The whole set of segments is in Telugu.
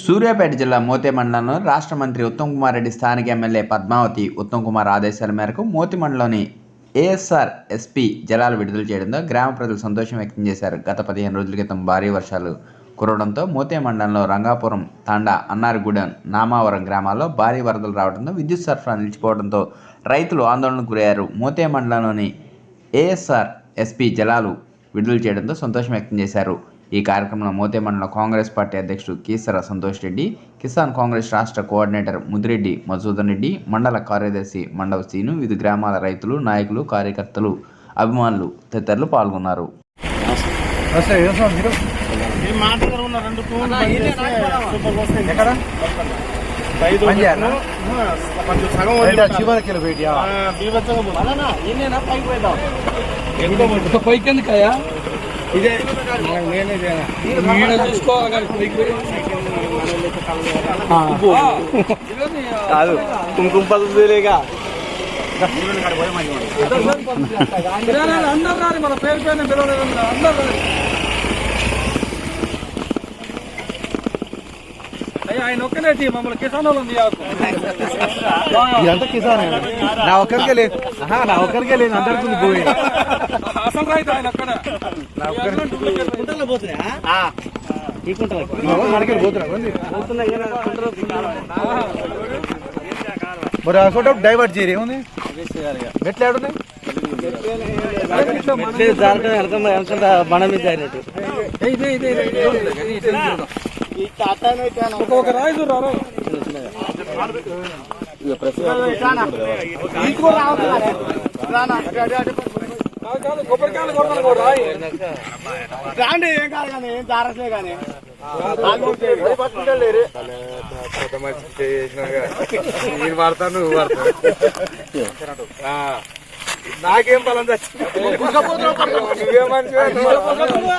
సూర్యాపేట జిల్లా మోతే మండలంలో రాష్ట్ర మంత్రి ఉత్తమ్ కుమార్ రెడ్డి స్థానిక ఎమ్మెల్యే పద్మావతి ఉత్తమ్ కుమార్ ఆదేశాల మేరకు మోతి మండలంలోని ఏఎస్ఆర్ ఎస్పీ జలాలు విడుదల చేయడంతో గ్రామ ప్రజలు సంతోషం వ్యక్తం చేశారు. గత పదిహేను రోజుల క్రితం భారీ వర్షాలు కురవడంతో మోతే మండలంలో రంగాపురం తాండా అన్నారగూడెం నామావరం గ్రామాల్లో భారీ వరదలు రావడంతో విద్యుత్ సరఫరా నిలిచిపోవడంతో రైతులు ఆందోళనకు గురయ్యారు. మోతే మండలంలోని ఏఎస్ఆర్ ఎస్పీ జలాలు విడుదల చేయడంతో సంతోషం వ్యక్తం చేశారు. ఈ కార్యక్రమంలో మోతే మండల కాంగ్రెస్ పార్టీ అధ్యక్షుడు కీసర సంతోష్ రెడ్డి కిసాన్ కాంగ్రెస్ రాష్ట్ర కోఆర్డినేటర్ ముదిరెడ్డి మధుసూదన్ రెడ్డి మండల కార్యదర్శి మండవ సీను వివిధ గ్రామాల రైతులు నాయకులు కార్యకర్తలు అభిమానులు తదితరులు పాల్గొన్నారు. పైకి ఎందుకయ్యా ఇదే చూసుకోవాలి కానీ పైకి పోయి. కాదు కుంకుమ అందరు రాని మన పేరు పైన పిలవలేదు అందరు రాని. ఆయన ఒక్కనే తీ, మమ్మల్ని కిసాన్. ఇదంతా కిసాన్ నా ఒక్కరికే లేదు నా ఒక్కరికే లేదు అందరికి పోయి అసలు రైతు ఆయన నడికెళ్ళి పోతున్నా మరి అసలు డైవర్ట్ చేయరు ఏముంది ఎట్లా ఆడున్నాయి మీద ఇదే ఇదే. ఒక్కొక్క రాయి కాదు కొబ్బరికాయలు కొట్టాలి కూడా రాండి ఏం కాదు కానీ ఏం జారట్లే కానీ నేను వాడతాను నువ్వు వాడతావు నాకేం బలం నువ్వే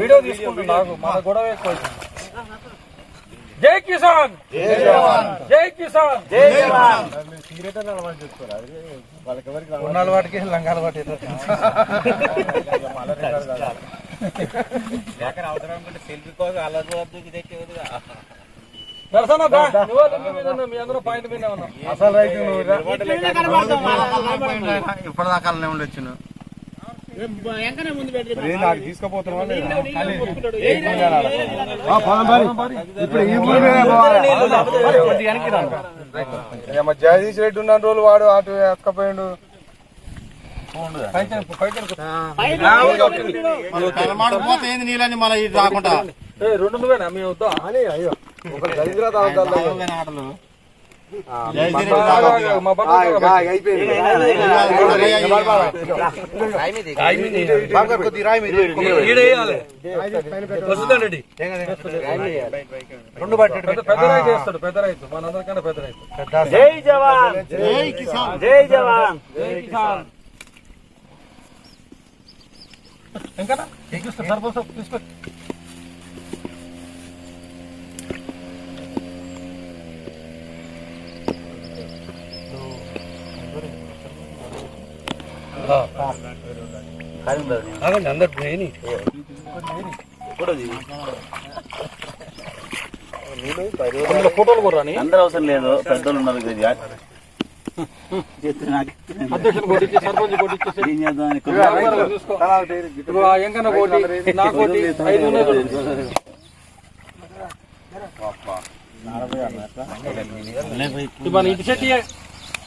వీడియో తీసుకుంటున్నా నాకు మన గొడవ ఎక్కువ జై కిసాన్ జై కిసాన్ ఉన్నాళ్ళ వాటికి లంగాల వాటి బా, నువ్వే లింగం మీద ఉన్నావు, మీ అందరూ పాయింట్ మీద ఉన్నాం అసలు రైతు ఇప్పటిదాకా వచ్చిన తీసుకుపోతున్నావా ఇప్పుడు ఈ ఊరి మీద పోవాలి. జగదీష్ రెడ్డి ఉన్న రోజులు వాడు అటు ఎక్కపోయిండు పోతే నీళ్ళని మళ్ళీ రాకుండా. ఏ, రెండు నువ్వేనా మీ వద్దా? అని అయ్యో. వస్తుందండి రెండు. బట్టి పెద్ద రైతు వేస్తాడు పెద్ద రైతు. మనందరికన్నా పెద్ద రైతు. జై జవాన్. జై కిసాన్. జై జవాన్. జై కిసాన్. ఇంకా ఎక్కిస్తా సర్పంచ్ తీసుకో అందరు పోయి అందులో ఫోటోలు కూడా రాని అందరూ అవసరం లేదు పెద్దలు ఉన్నారు కదా అధ్యక్షులు కొట్టించి సర్పంచ్ కొట్టించేసి ఎంకన్న కోటి నా కోటి ఐదు ఉన్నాయి చూడు. ఇంటి చెట్టు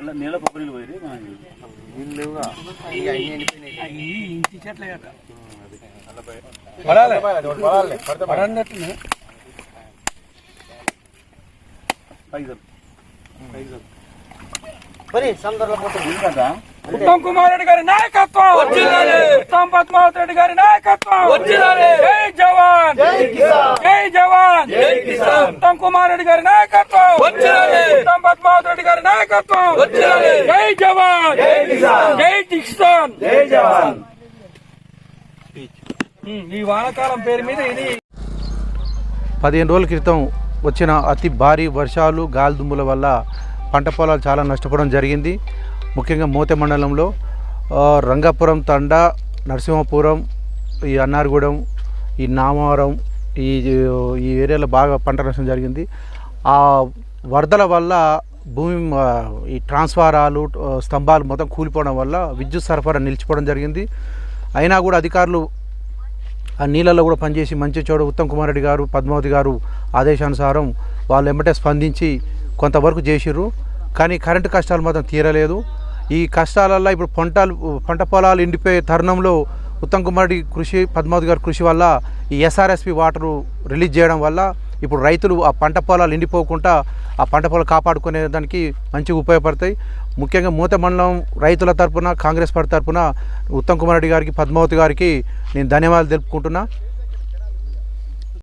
ఇంట్లో నీళ్ళు వస్తున్నాడు తర్వాత లేదు ఇక తీయగా ఉంటది పడాలి పడన్నట్టునే. ఉత్తమ్ కుమార్ రెడ్డి గారి నాయకత్వం. ఉత్తమ్ పద్మావతి రెడ్డి గారి నాయకత్వం. జై జవాన్. జై జవాన్. ఉత్తమ్ కుమార్ రెడ్డి గారి నాయకత్వం. ఉత్తమ్ పద్మావతి రెడ్డి గారి నాయకత్వం. జై జవాన్. జై కిసాన్. జై జవాన్. ఈ వానాకాలం పేరు మీద ఇది. పదిహేను రోజుల క్రితం వచ్చిన అతి భారీ వర్షాలు గాలిదుమ్ముల వల్ల పంట పొలాలు చాలా నష్టపోవడం జరిగింది. ముఖ్యంగా మోతే మండలంలో రంగాపురం తండ నరసింహపురం ఈ అన్నారగూడెం ఈ నామవరం ఈ ఈ ఏరియాలో బాగా పంట నష్టం జరిగింది. ఆ వరదల వల్ల భూమి ఈ ట్రాన్స్ఫారాలు స్తంభాలు మొత్తం కూలిపోవడం వల్ల విద్యుత్ సరఫరా నిలిచిపోవడం జరిగింది. అయినా కూడా అధికారులు ఆ నీళ్ళల్లో కూడా పనిచేసి మంచి చోడు ఉత్తమ్ కుమార్ రెడ్డి గారు పద్మావతి గారు ఆదేశానుసారం వాళ్ళు వెంబటే స్పందించి కొంతవరకు చేసిర్రు. కానీ కరెంటు కష్టాలు మాత్రం తీరలేదు. ఈ కష్టాలల్లో ఇప్పుడు పంటలు పంట పొలాలు ఎండిపోయే తరుణంలో ఉత్తమ్ కుమార్ రెడ్డి కృషి పద్మావతి గారి కృషి వల్ల ఈ ఎస్ఆర్ఎస్పి వాటరు రిలీజ్ చేయడం వల్ల ఇప్పుడు రైతులు ఆ పంట పొలాలు ఎండిపోకుండా ఆ పంట పొలాలు కాపాడుకునే దానికి మంచిగా ఉపయోగపడతాయి. ముఖ్యంగా మూత మండలం రైతుల తరపున కాంగ్రెస్ పార్టీ తరపున ఉత్తమ్ కుమార్ రెడ్డి గారికి పద్మావతి గారికి నేను ధన్యవాదాలు తెలుపుకుంటున్నా.